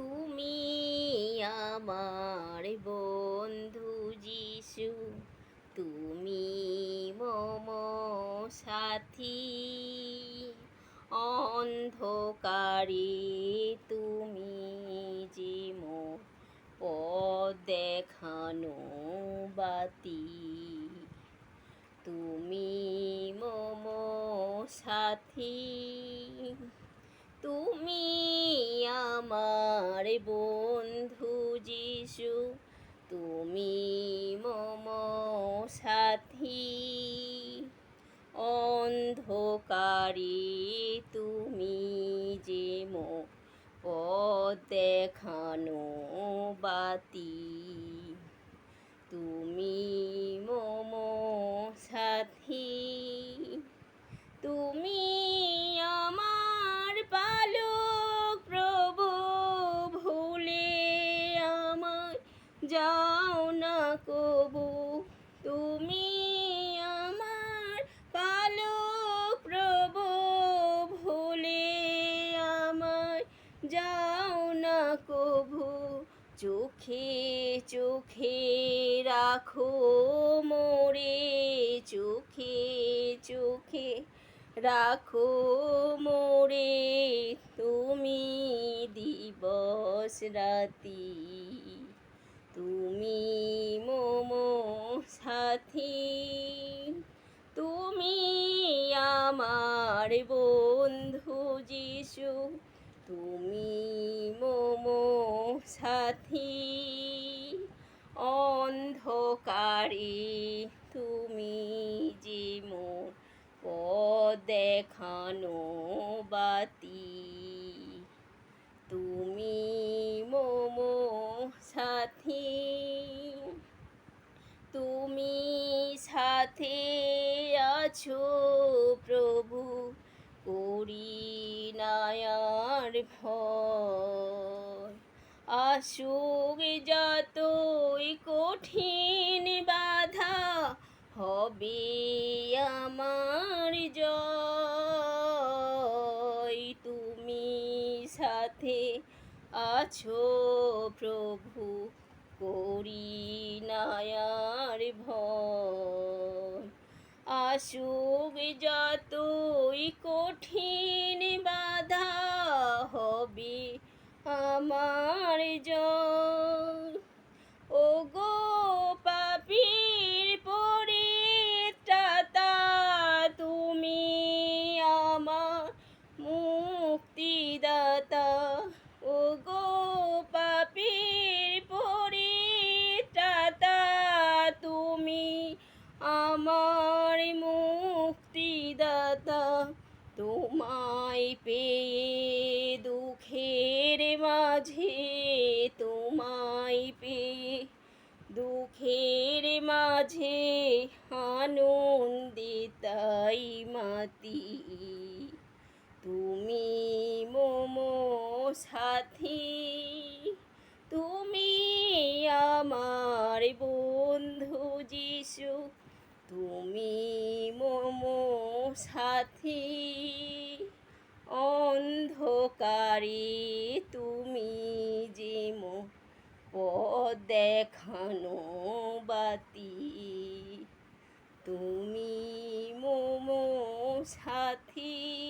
তুমি আমার বন্ধু যিশু, তুমি মম সাথী। অন্ধকারে তুমি যে পথ দেখানো বাতি, তুমি মম সাথী। তুমি আমার বন্ধু যিশু তুমি মম সাথী। অন্ধকারে তুমি যে মো পথ দেখানো বাতি তুমি চোখে চোখে রাখো মোরে, চোখে চোখে রাখো মোরে। তুমি দিবস রাতি, তুমি মম সাথী, তুমি আমার বন্ধু যিশু তুমি মম সাথী, অন্ধকারে তুমি যে পথ দেখানো বাতি, তুমি মম সাথী, তুমি সাথে আছো প্রভু করি নায়ার ভয় আসুক যতই কঠিন বাধা হবে আমার জয়। তুমি সাথে আছো প্রভু, করি নায়ার ভয়। আসুক যতই কঠিন বাধা আমার জয় মাঝে আনন্দিতাই মাতি। তুমি মম সাথী, তুমি আমার বন্ধু যিশু, তুমি মম সাথী। অন্ধকারে তুমি যে মো পথ দেখা সাথী।